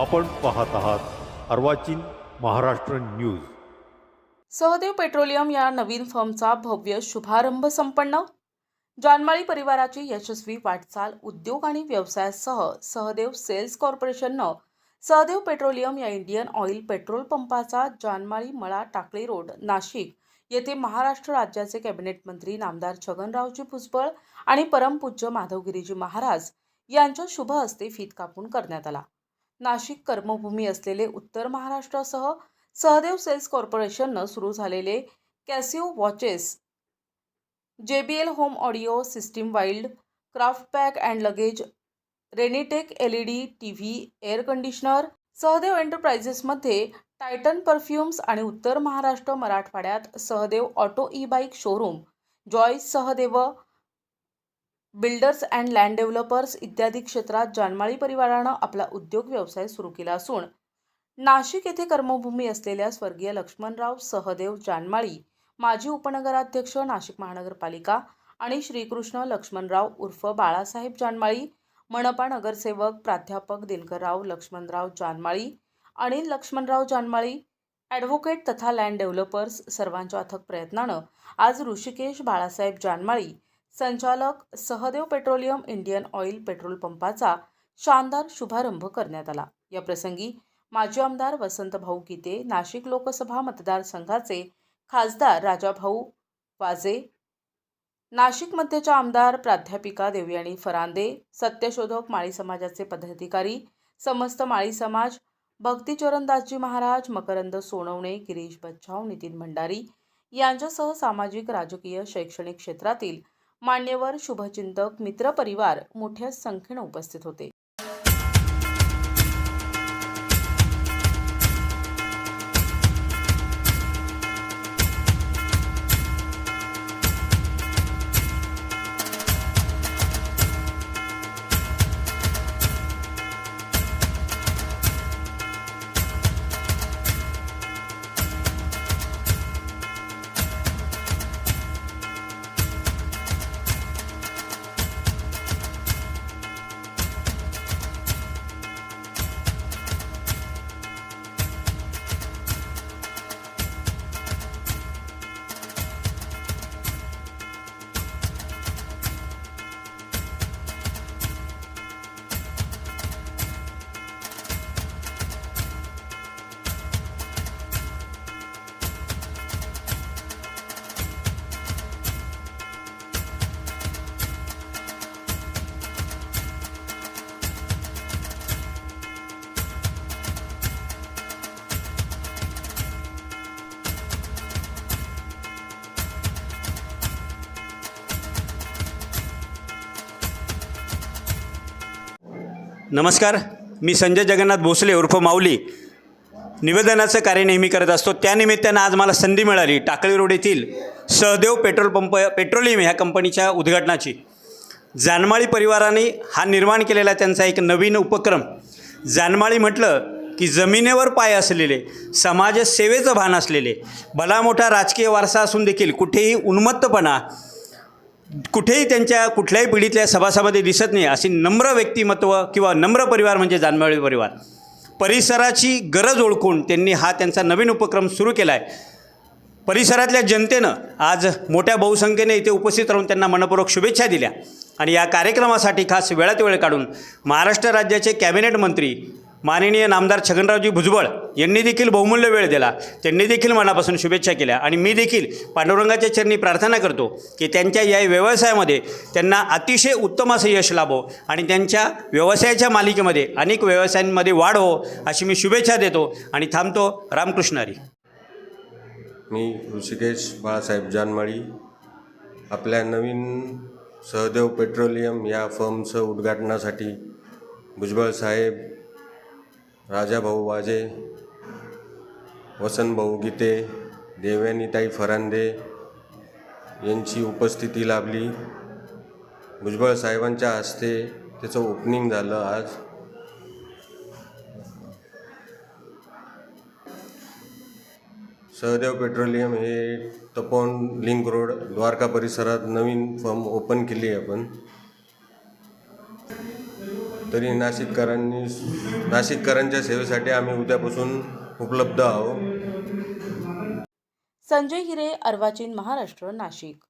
आपण पाहत आहात अर्वाचीन महाराष्ट्र न्यूज. सहदेव पेट्रोलियम या नवीन फर्मचा भव्य शुभारंभ संपन्न. जानमाळी परिवाराची यशस्वी वाटचाल उद्योग आणि व्यवसायासह सहदेव सेल्स कॉर्पोरेशननं सहदेव पेट्रोलियम या इंडियन ऑइल पेट्रोल पंपाचा जानमाळी मळा टाकळी रोड नाशिक येथे महाराष्ट्र राज्याचे कॅबिनेट मंत्री नामदार छगनरावजी भुजबळ आणि परमपूज्य माधवगिरीजी महाराज यांच्या शुभ हस्ते फीत कापून करण्यात आला. नाशिक कर्मभूमी असलेले उत्तर महाराष्ट्रासह सहदेव सेल्स कॉर्पोरेशननं सुरू झालेले Casio watches J B L home audio system Wildcraft pack and luggage रेनिटेक L E D T V air conditioner Sahadev एंटरप्राइजेसमध्ये Titan perfumes आणि उत्तर महाराष्ट्र मराठवाड्यात Sahadev auto e bike showroom Joyce Sahadev builders and land developers इत्यादी क्षेत्रात जानमाळी परिवारानं आपला उद्योग व्यवसाय सुरू केला असून नाशिक येथे कर्मभूमी असलेल्या स्वर्गीय लक्ष्मणराव सहदेव जानमाळी माजी उपनगराध्यक्ष नाशिक महानगरपालिका आणि श्रीकृष्ण लक्ष्मणराव उर्फ बाळासाहेब जानमाळी मनपा नगरसेवक प्राध्यापक दिनकरराव लक्ष्मणराव जानमाळी अनिल लक्ष्मणराव जानमाळी ॲडव्होकेट तथा लँड डेव्हलपर्स सर्वांच्या अथक प्रयत्नानं आज ऋषिकेश बाळासाहेब जानमाळी संचालक Sahadev petroleum Indian oil petrol पंपाचा शानदार शुभारंभ करण्यात आला. या प्रसंगी माजी आमदार वसंतभाऊ गीते नाशिक लोकसभा मतदारसंघाचे खासदार राजाभाऊ वाजे नाशिक मध्यच्या आमदार प्राध्यापिका देवयाणी फरांदे सत्यशोधक माळी समाजाचे पदाधिकारी समस्त माळी समाज भक्तीचरणदासजी महाराज मकरंद सोनवणे गिरीश बच्छाव नितीन भंडारी यांच्यासह सामाजिक राजकीय शैक्षणिक क्षेत्रातील मान्यवर शुभचिंतक मित्रपरिवार मोठ्या संख्येनं उपस्थित होते. नमस्कार मी संजय जगन्नाथ भोसले उर्फ माऊली. निवेदनाचं कार्य नेहमी करत असतो. त्यानिमित्तानं आज मला संधी मिळाली टाकळी रोड येथील सहदेव पेट्रोल पंप पेट्रोलियम ह्या कंपनीच्या उद्घाटनाची. जानमाळी परिवाराने हा निर्माण केलेला त्यांचा एक नवीन उपक्रम. जानमाळी म्हटलं की जमिनीवर पाय असलेले समाजसेवेचं भान असलेले भला मोठा राजकीय वारसा असून देखील कुठेही उन्मत्तपणा कुठेही त्यांच्या कुठल्याही पिढीतल्या सभासामध्ये दिसत नाही अशी नम्र व्यक्तिमत्व किंवा नम्र परिवार म्हणजे जानमाळी परिवार. परिसराची गरज ओळखून त्यांनी हा त्यांचा नवीन उपक्रम सुरू केला आहे परिसरातल्या जनतेनं आज मोठ्या बहुसंख्येने इथे उपस्थित राहून त्यांना मनपूर्वक शुभेच्छा दिल्या. आणि या कार्यक्रमासाठी खास वेळात वेळ काढून महाराष्ट्र राज्याचे कॅबिनेट मंत्री माननीय नामदार छगनरावजी भुजबळ यांनी देखील बहुमूल्य वेळ दिला. त्यांनी देखील मनापासून शुभेच्छा केल्या. आणि मी देखील पांडुरंगाच्या चरणी प्रार्थना करतो की त्यांच्या या व्यवसायामध्ये त्यांना अतिशय उत्तम असं यश लाभो आणि त्यांच्या व्यवसायाच्या मालिकेमध्ये अनेक व्यवसायांमध्ये वाढ हो अशी मी शुभेच्छा देतो आणि थांबतो रामकृष्णारी मी ऋषिकेश बाळासाहेब जानमाळी आपल्या नवीन सहदेव पेट्रोलियम या फर्मचं उद्घाटनासाठी भुजबळ साहेब राजाभाऊ वाजे वसंतभाऊ गीते देवयानीताई फरांदे यांची उपस्थिती लाभली. भुजबळ साहेबांच्या हस्ते त्याचं ओपनिंग झालं आज. सहदेव पेट्रोलियम हे तपोन लिंक रोड द्वारका परिसरात नवीन फर्म ओपन केली आहे आपण. तरी नाशिककरांनी नाशिककरांच्या सेवेसाठी आम्ही उद्यापासून उपलब्ध आहोत. संजय हिरे अर्वाचीन महाराष्ट्र नाशिक.